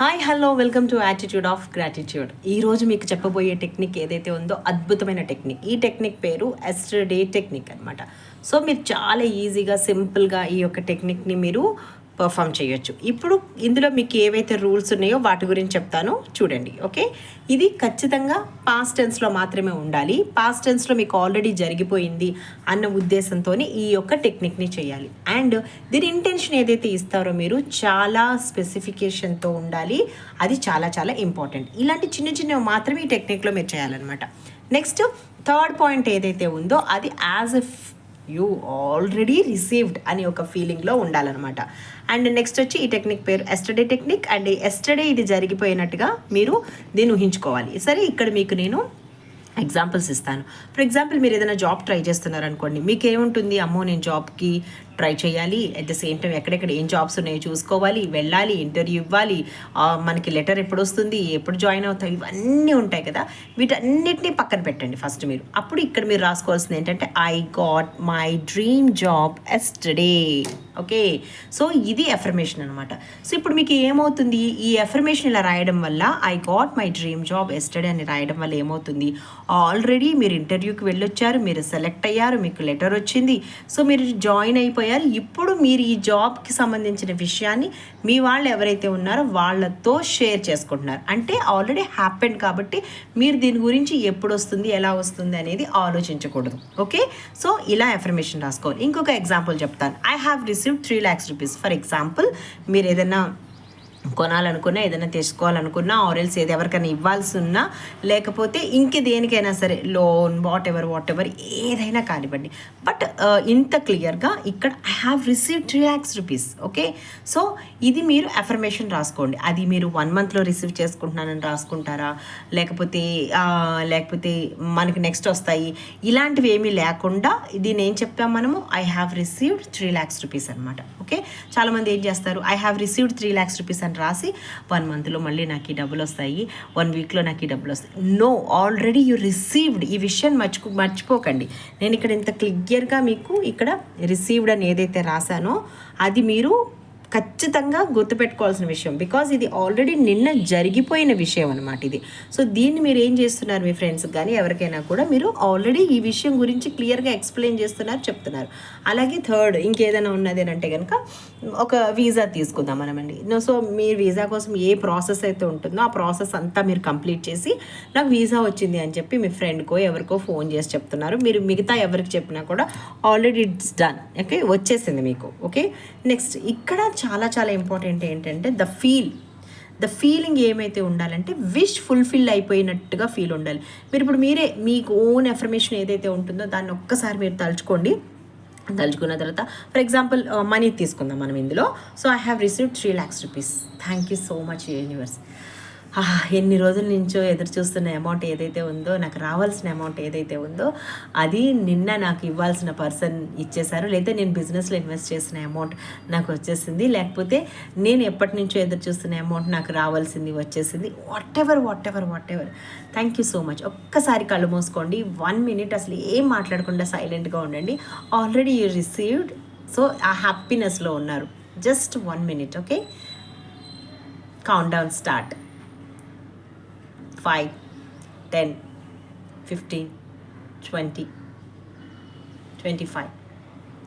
Hi hello welcome to attitude of gratitude ఈ రోజు మీకు చెప్పబోయే టెక్నిక్ ఏదైతే ఉందో అద్భుతమైన టెక్నిక్. ఈ టెక్నిక్ పేరు ఎస్టర్డే టెక్నిక్ అనమాట సో మీరు చాలా ఈజీగా సింపుల్గా ఈ యొక్క టెక్నిక్ని మీరు పర్ఫామ్ చేయొచ్చు. ఇప్పుడు ఇందులో మీకు ఏవైతే రూల్స్ ఉన్నాయో వాటి గురించి చెప్తాను. చూడండి ఓకే ఇది ఖచ్చితంగా పాస్ట్ టెన్స్లో మాత్రమే ఉండాలి. పాస్ట్ టెన్స్లో మీకు ఆల్రెడీ జరిగిపోయింది అన్న ఉద్దేశంతో ఈ యొక్క టెక్నిక్ని చేయాలి. అండ్ దీని ఇంటెన్షన్ ఏదైతే ఇస్తారో మీరు చాలా స్పెసిఫికేషన్తో ఉండాలి. అది చాలా చాలా ఇంపార్టెంట్ ఇలాంటి చిన్న చిన్నవి మాత్రమే ఈ టెక్నిక్లో మీరు చేయాలన్నమాట. నెక్స్ట్ థర్డ్ పాయింట్ ఏదైతే ఉందో అది as if you already received అని ఒక ఫీలింగ్లో ఉండాలన్నమాట. అండ్ నెక్స్ట్ వచ్చి ఈ టెక్నిక్ పేరు ఎస్టర్డే టెక్నిక్ అండ్ ఎస్టర్డే ఇది జరిగిపోయినట్టుగా మీరు దీన్ని ఊహించుకోవాలి సరే ఇక్కడ మీకు నేను ఎగ్జాంపుల్స్ ఇస్తాను. ఫర్ ఎగ్జాంపుల్ మీరు ఏదైనా జాబ్ ట్రై చేస్తున్నారనుకోండి మీకు ఏముంటుంది అమ్మో నేను జాబ్కి ట్రై చేయాలి. అట్ ద సేమ్ టైం ఎక్కడెక్కడ ఏం జాబ్స్ ఉన్నాయో చూసుకోవాలి వెళ్ళాలి ఇంటర్వ్యూ ఇవ్వాలి. మనకి లెటర్ ఎప్పుడు వస్తుంది ఎప్పుడు జాయిన్ అవుతాయి ఇవన్నీ ఉంటాయి కదా. వీటన్నిటిని పక్కన పెట్టండి ఫస్ట్ మీరు. అప్పుడు ఇక్కడ మీరు రాసుకోవాల్సింది ఏంటంటే I got my dream job yesterday okay? So ఇది ఎఫర్మేషన్ అనమాట సో ఇప్పుడు మీకు ఏమవుతుంది? ఈ ఎఫర్మేషన్ ఇలా రాయడం వల్ల I got my dream job yesterday అని రాయడం వల్ల ఏమవుతుంది? ఆల్రెడీ మీరు ఇంటర్వ్యూకి వెళ్ళొచ్చారు మీరు సెలెక్ట్ అయ్యారు మీకు లెటర్ వచ్చింది. సో మీరు జాయిన్ అయిపోయారు. ఇప్పుడు మీరు ఈ జాబ్కి సంబంధించిన విషయాన్ని మీ వాళ్ళు ఎవరైతే ఉన్నారో వాళ్ళతో షేర్ చేసుకుంటున్నారు. అంటే ఆల్రెడీ హ్యాపెండ్ కాబట్టి మీరు దీని గురించి ఎప్పుడు వస్తుంది ఎలా వస్తుంది అనేది ఆలోచించకూడదు. ఓకే? సో ఇలా ఎఫర్మేషన్ రాసుకోవాలి. ఇంకొక ఎగ్జాంపుల్ చెప్తాను. I have receive three lakhs rupees for example మీరు ఏదైనా కొనాలనుకున్నా ఏదైనా తెచ్చుకోవాలనుకున్నా ఆరెల్స్ ఏది ఎవరికైనా ఇవ్వాల్సి ఉన్నా లేకపోతే ఇంక దేనికైనా సరే loan whatever whatever ఏదైనా కానివ్వండి. బట్ uh, ఇంత క్లియర్గా ఇక్కడ I have receive three lakhs rupees okay so ఇది మీరు అఫర్మేషన్ రాసుకోండి. అది మీరు వన్ మంత్లో రిసీవ్ చేసుకుంటున్నానని రాసుకుంటారా? లేకపోతే లేకపోతే మనకి నెక్స్ట్ వస్తాయి? ఇలాంటివి ఏమీ లేకుండా దీని ఏం చెప్పాం మనము? I have received three lakhs rupees అనమాట ఓకే చాలామంది ఏం చేస్తారు? I have received three lakhs rupees అని రాసి వన్ మంత్లో మళ్ళీ నాకు ఈ డబ్బులు వస్తాయి. వన్ వీక్లో నాకు ఈ డబ్బులు వస్తాయి. నో ఆల్రెడీ యూ రిసీవ్డ్ ఈ విషయం మర్చిపో మర్చిపోకండి. నేను ఇక్కడ ఇంత క్లియర్గా మీకు ఇక్కడ రిసీవ్డ్ అని ఏదైతే రాశానో అది మీరు ఖచ్చితంగా గుర్తుపెట్టుకోవాల్సిన విషయం. బికాజ్ ఇది ఆల్రెడీ నిన్న జరిగిపోయిన విషయం అనమాట ఇది. సో దీన్ని మీరు ఏం చేస్తున్నారు మీ ఫ్రెండ్స్కి కానీ ఎవరికైనా కూడా మీరు ఆల్రెడీ ఈ విషయం గురించి క్లియర్గా ఎక్స్ప్లెయిన్ చేస్తున్నారు చెప్తున్నారు. అలాగే థర్డ్ ఇంకేదైనా ఉన్నది అని అంటే కనుక ఒక వీసా తీసుకుందాం మనమండి. సో మీరు వీసా కోసం ఏ ప్రాసెస్ అయితే ఉంటుందో ఆ ప్రాసెస్ అంతా మీరు కంప్లీట్ చేసి నాకు వీసా వచ్చింది అని చెప్పి మీ ఫ్రెండ్కో ఎవరికో ఫోన్ చేసి చెప్తున్నారు. మీరు మిగతా ఎవరికి చెప్పినా కూడా ఆల్రెడీ ఇట్స్ డన్ ఓకే వచ్చేసింది మీకు. ఓకే నెక్స్ట్ ఇక్కడ చాలా చాలా ఇంపార్టెంట్ ఏంటంటే ద ఫీల్ ద ఫీలింగ్ ఏమైతే ఉండాలంటే విష్ ఫుల్ఫిల్ అయిపోయినట్టుగా ఫీల్ ఉండాలి. మీరు ఇప్పుడు మీరే మీకు ఓన్ ఎఫర్మేషన్ ఏదైతే ఉంటుందో దాన్ని ఒక్కసారి మీరు తలుచుకోండి. తలుచుకున్న తర్వాత ఫర్ ఎగ్జాంపుల్ మనీ తీసుకుందాం మనం ఇందులో. So I have received three lakhs rupees thank you so much universe ఎన్ని రోజుల నుంచో ఎదురు చూస్తున్న అమౌంట్ ఏదైతే ఉందో నాకు రావాల్సిన అమౌంట్ ఏదైతే ఉందో అది నిన్న నాకు ఇవ్వాల్సిన పర్సన్ ఇచ్చేశారు. లేదా నేను బిజినెస్లో ఇన్వెస్ట్ చేసిన అమౌంట్ నాకు వచ్చేసింది. లేకపోతే నేను ఎప్పటి నుంచో ఎదురు చూస్తున్న అమౌంట్ నాకు రావాల్సింది వచ్చేసింది. Whatever whatever whatever thank you so much ఒక్కసారి కళ్ళు మూసుకోండి. వన్ మినిట్ అసలు ఏం మాట్లాడకుండా సైలెంట్గా ఉండండి. ఆల్రెడీ యూ రిసీవ్డ్ సో ఆ హ్యాపీనెస్లో ఉన్నారు. Just one minute okay count down start five ten fifteen twenty twenty five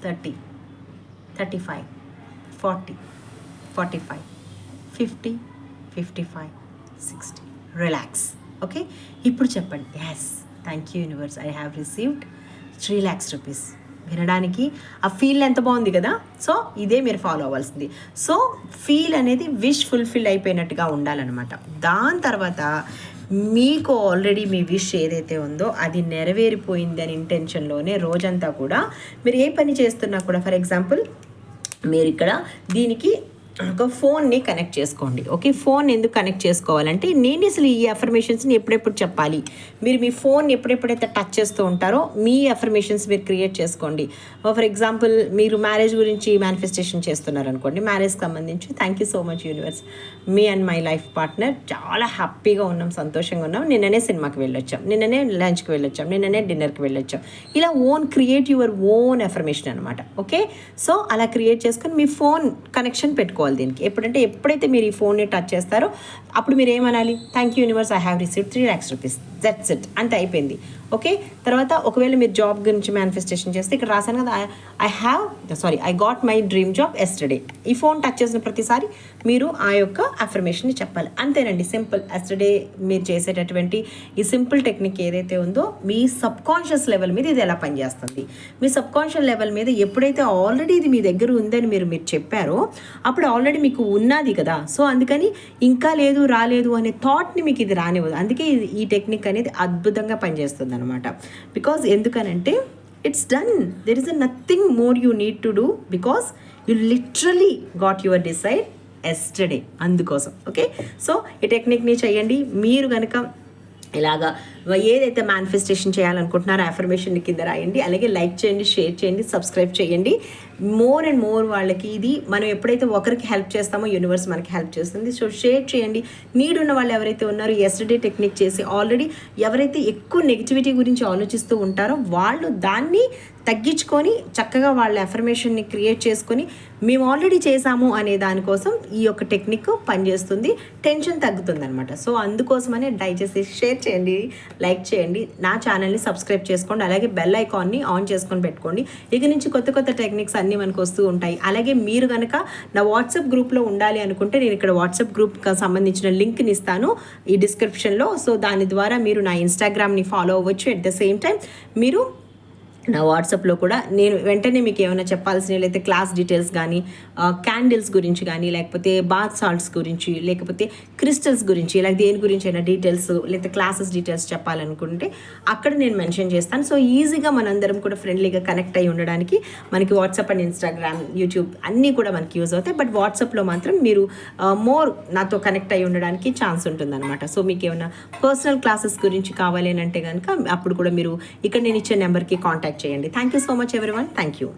thirty thirty five forty forty five fifty fifty five sixty relax okay ఇప్పుడు చెప్పండి. Yes thank you universe I have received three lakhs rupees వినడానికి ఆ feel ఎంత బాగుంది కదా? So ఇదే మీరు follow అవ్వాల్సింది. సో ఫీల్ అనేది విష్ ఫుల్ఫిల్ అయిపోయినట్టుగా ఉండాలన్నమాట. దాని తర్వాత మీకు ఆల్రెడీ మీ విష్ ఏదైతే ఉందో అది నెరవేరిపోయింది అని ఇంటెన్షన్లోనే రోజంతా కూడా మీరు ఏ పని చేస్తున్నా కూడా ఫర్ ఎగ్జాంపుల్ మీరు ఇక్కడ దీనికి ఒక ఫోన్ని కనెక్ట్ చేసుకోండి. ఓకే ఫోన్ ఎందుకు కనెక్ట్ చేసుకోవాలంటే నేను అసలు ఈ అఫర్మేషన్స్ని ఎప్పుడెప్పుడు చెప్పాలి? మీరు మీ ఫోన్ ఎప్పుడెప్పుడైతే టచ్ చేస్తూ ఉంటారో మీ అఫర్మేషన్స్ మీరు క్రియేట్ చేసుకోండి. ఫర్ ఎగ్జాంపుల్ మీరు మ్యారేజ్ గురించి మేనిఫెస్టేషన్ చేస్తున్నారు అనుకోండి మ్యారేజ్కి సంబంధించి thank you so much universe me and my life partner చాలా హ్యాపీగా ఉన్నాం సంతోషంగా ఉన్నాం. నిన్ననే సినిమాకి వెళ్ళొచ్చాం. నిన్ననే లంచ్కి వెళ్ళొచ్చాం. నిన్ననే డిన్నర్కి వెళ్ళొచ్చాం. ఇలా own create your own affirmation అనమాట ఓకే? సో అలా క్రియేట్ చేసుకొని మీ ఫోన్ కనెక్షన్ పెట్టుకోవాలి పెట్టుకోవాలి దీనికి. ఎప్పుడంటే ఎప్పుడైతే మీరు ఈ ఫోన్ని టచ్ చేస్తారో అప్పుడు మీరు ఏమనాలి? Thank you universe I have receive three lakhs rupees that's it అంతే అయిపోయింది. ఓకే? తర్వాత ఒకవేళ మీరు జాబ్ గురించి మేనిఫెస్టేషన్ చేస్తే ఇక్కడ రాశాను కదా I have sorry I got my dream job yesterday ఈ ఫోన్ టచ్ చేసిన ప్రతిసారి మీరు ఆ యొక్క అఫర్మేషన్ని చెప్పాలి. అంతేనండి సింపుల్ ఎస్టర్డే మీరు చేసేటటువంటి ఈ సింపుల్ టెక్నిక్ ఏదైతే ఉందో మీ సబ్ కాన్షియస్ లెవెల్ మీద ఇది ఎలా పనిచేస్తుంది? మీ సబ్ కాన్షియస్ లెవెల్ మీద ఎప్పుడైతే ఆల్రెడీ ఇది మీ దగ్గర ఉందని మీరు మీరు చెప్పారో అప్పుడు ఆల్రెడీ మీకు ఉన్నది కదా. సో అందుకని ఇంకా లేదు రాలేదు అనే థాట్ని మీకు ఇది రానివ్వదు. అందుకే ఇది- ఈ టెక్నిక్ అనేది అద్భుతంగా పనిచేస్తుంది అనమాట బికాజ్ ఎందుకనంటే it's done there is a nothing more you need to do because you literally got your decide yesterday అందుకోసం. ఓకే సో ఈ టెక్నిక్ని చేయండి. మీరు కనుక ఇలాగా ఏదైతే మేనిఫెస్టేషన్ చేయాలనుకుంటున్నారో అఫర్మేషన్ కింద రాయండి. అలాగే లైక్ చేయండి షేర్ చేయండి సబ్స్క్రైబ్ చేయండి. మోర్ అండ్ మోర్ వాళ్ళకి ఇది మనం ఎప్పుడైతే ఒకరికి హెల్ప్ చేస్తామో యూనివర్స్ మనకి హెల్ప్ చేస్తుంది. సో షేర్ చేయండి. నీడ్ ఉన్న వాళ్ళు ఎవరైతే ఉన్నారో ఎస్టర్డే టెక్నిక్ చేసి ఆల్రెడీ ఎవరైతే ఎక్కువ నెగిటివిటీ గురించి ఆలోచిస్తూ ఉంటారో వాళ్ళు దాన్ని తగ్గించుకొని చక్కగా వాళ్ళ ఎఫర్మేషన్ని క్రియేట్ చేసుకొని మేము ఆల్రెడీ చేసాము అనే దానికోసం ఈ యొక్క టెక్నిక్ పనిచేస్తుంది. టెన్షన్ తగ్గుతుంది అనమాట సో అందుకోసమనే దయచేసి షేర్ చేయండి. లైక్ చేయండి. నా ఛానల్ని సబ్స్క్రైబ్ చేసుకోండి. అలాగే బెల్ ఐకాన్ని ఆన్ చేసుకొని పెట్టుకోండి. ఇక నుంచి కొత్త కొత్త టెక్నిక్స్ అన్నీ మనకు వస్తూ ఉంటాయి. అలాగే మీరు కనుక నా వాట్సాప్ గ్రూప్లో ఉండాలి అనుకుంటే నేను ఇక్కడ వాట్సాప్ గ్రూప్కి సంబంధించిన లింక్ని ఇస్తాను ఈ డిస్క్రిప్షన్లో. సో దాని ద్వారా మీరు నా ఇన్స్టాగ్రామ్ని ఫాలో అవ్వచ్చు. అట్ ద సేమ్ టైం మీరు నా వాట్సాప్లో కూడా నేను వెంటనే మీకు ఏమైనా చెప్పాల్సిన లేకపోతే క్లాస్ డీటెయిల్స్ కానీ క్యాండిల్స్ గురించి కానీ లేకపోతే బాత్ సాల్ట్స్ గురించి లేకపోతే క్రిస్టల్స్ గురించి ఇలా దేని గురించి అయినా డీటెయిల్స్ లేకపోతే క్లాసెస్ డీటెయిల్స్ చెప్పాలనుకుంటే అక్కడ నేను మెన్షన్ చేస్తాను. సో ఈజీగా మనందరం కూడా ఫ్రెండ్లీగా కనెక్ట్ అయి ఉండడానికి మనకి వాట్సాప్ అండ్ ఇన్స్టాగ్రామ్ యూట్యూబ్ అన్నీ కూడా మనకి యూజ్ అవుతాయి. బట్ వాట్సాప్లో మాత్రం మీరు మోర్ నాతో కనెక్ట్ అయ్యి ఉండడానికి ఛాన్స్ ఉంటుందన్నమాట. సో మీకు ఏమైనా పర్సనల్ క్లాసెస్ గురించి కావాలి అని అంటే కనుక అప్పుడు కూడా మీరు ఇక్కడ నేను ఇచ్చే నెంబర్కి కాంటాక్ట్ చేయండి. Thank you so much everyone thank you